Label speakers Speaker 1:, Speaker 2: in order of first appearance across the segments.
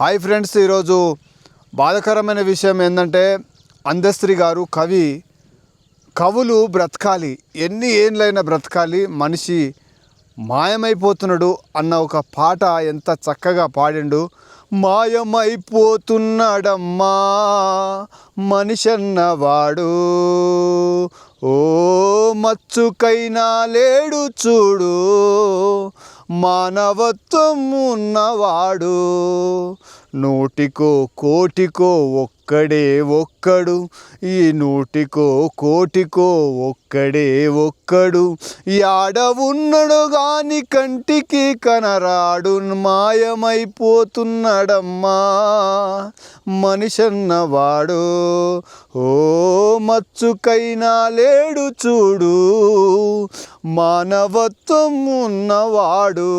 Speaker 1: Hi friends ఈరోజు బాధాకరమైన విషయం ఏంటంటే అందశ్రీ గారు కవి కవులు బ్రతకాలి ఎన్ని ఏండ్లైనా బ్రతకాలి మనిషి మాయమైపోతున్నాడు అన్న ఒక పాట ఎంత చక్కగా పాడిండు. మాయమైపోతున్నాడమ్మా. మనిషన్నవాడు. ఓ మచ్చుకైనా లేడు చూడు. మానవత్వం ఉన్నవాడు. నూటికో కోటికో ఒక్కడే ఒక్కడు. ఈ నూటికో కోటికో ఒక్కడే ఒక్కడు. యాడ ఉన్నడు గాని కంటికి కనరాడు మాయమైపోతున్నాడమ్మా. మనిషన్నవాడు ఓ మచ్చుకైనా లేడు చూడు. మానవత్వం ఉన్నవాడు.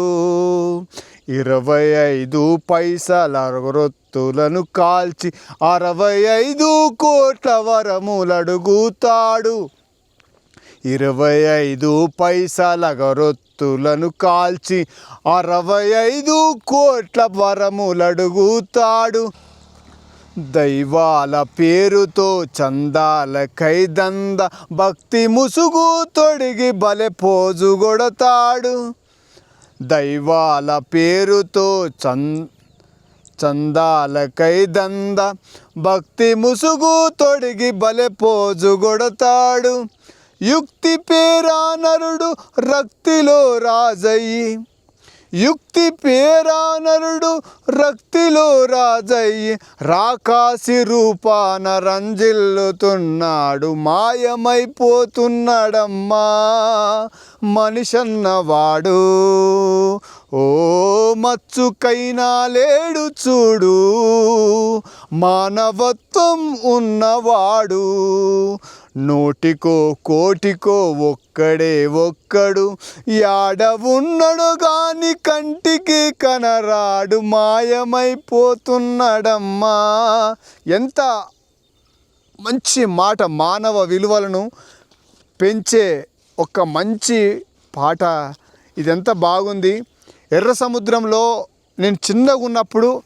Speaker 1: ఇరవై ఐదు పైసల రొత్తులను కాల్చి అరవై ఐదు కోట్ల వరములడుగుతాడు. ఇరవై ఐదు పైసల గరొత్తులను కాల్చి అరవై ఐదు కోట్ల వరములడుగుతాడు. దైవాల పేరుతో చందాల కైదంద భక్తి ముసుగు తొడిగి బలె పోజు కొడతాడు దైవాల పేరుతో చం చందాల దంద. భక్తి ముసుగు తొడిగి బలె పోజుగొడతాడు యుక్తి పేరా నరుడు రక్తిలో రాజయ్యి. యుక్తి పేరానరుడు రక్తిలో రాజయ్యి రాకాసి రూపాన రంజిల్లుతున్నాడు మాయమైపోతున్నాడమ్మా మనిషన్నవాడు. ఓ మచ్చుకైనా లేడు చూడు మానవత్వం ఉన్నవాడు. నోటికో కోటికో ఒక్కడే ఒక్కడు. యాడవున్నడు గాని కంటికి కనరాడు మాయమైపోతున్నాడమ్మా. ఎంత మంచి మాట మానవ విలువలను పెంచే ఒక మంచి పాట. ఇదెంత బాగుంది. ఎర్ర సముద్రంలో నేను చిన్నగా ఉన్నప్పుడు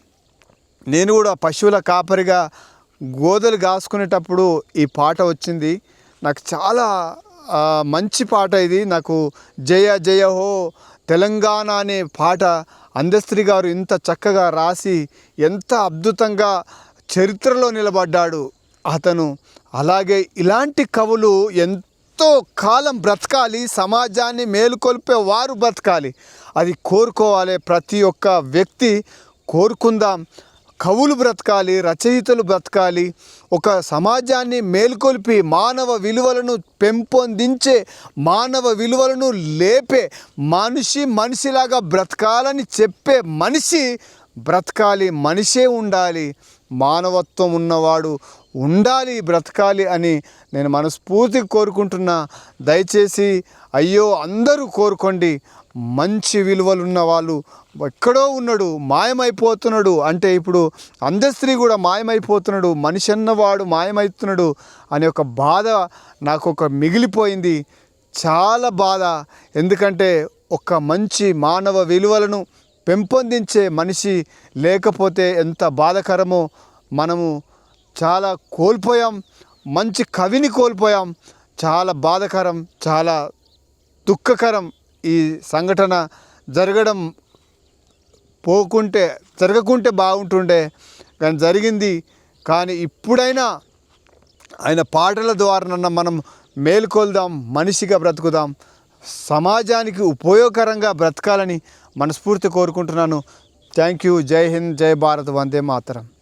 Speaker 1: నేను కూడా పశువుల కాపరిగా గోదలు కాసుకునేటప్పుడు ఈ పాట వచ్చింది. నాకు చాలా మంచి పాట ఇది. నాకు జయ జయ హో తెలంగాణ అనే పాట అందస్త్రి గారు ఇంత చక్కగా రాసి ఎంత అద్భుతంగా చరిత్రలో నిలబడ్డాడు అతను. అలాగే ఇలాంటి కవులు ఎంతో కాలం బ్రతకాలి సమాజాన్ని మేలుకొల్పే వారు బ్రతకాలి. అది కోరుకోవాలి ప్రతి ఒక్క వ్యక్తి. కోరుకుందాం. కవులు బ్రతకాలి రచయితలు బ్రతకాలి ఒక సమాజాన్ని మేల్కొల్పి మానవ విలువలను పెంపొందించే మానవ విలువలను లేపే మనిషి మనిషిలాగా బ్రతకాలని చెప్పే మనిషి బ్రతకాలి మనిషే ఉండాలి. మానవత్వం ఉన్నవాడు ఉండాలి బ్రతకాలి అని నేను మనస్ఫూర్తిగా కోరుకుంటున్నా. దయచేసి అయ్యో అందరూ కోరుకోండి. మంచి విలువలు ఉన్న వాళ్ళు ఎక్కడో ఉన్నాడు మాయమైపోతున్నాడు. అంటే ఇప్పుడు అందస్త్రీ కూడా మాయమైపోతున్నాడు మనిషి అన్నవాడు మాయమవుతున్నాడు అనే ఒక బాధ నాకు ఒక మిగిలిపోయింది. చాలా బాధ. ఎందుకంటే ఒక మంచి మానవ విలువలను పెంపొందించే మనిషి లేకపోతే ఎంత బాధకరమో మనము చాలా కోల్పోయాం మంచి కవిని కోల్పోయాం. చాలా బాధకరం చాలా దుఃఖకరం ఈ సంఘటన జరగడం పోకుంటే జరగకుంటే బాగుంటుండే కానీ జరిగింది. కానీ ఇప్పుడైనా ఆయన పాటల ద్వారానన్నా మనం మేల్కొల్దాం మనిషిగా బ్రతుకుదాం. సమాజానికి ఉపయోగకరంగా బ్రతకాలని మనస్ఫూర్తి కోరుకుంటున్నాను. Thank you. జై హింద్ జై భారత్. వందే మాతరం.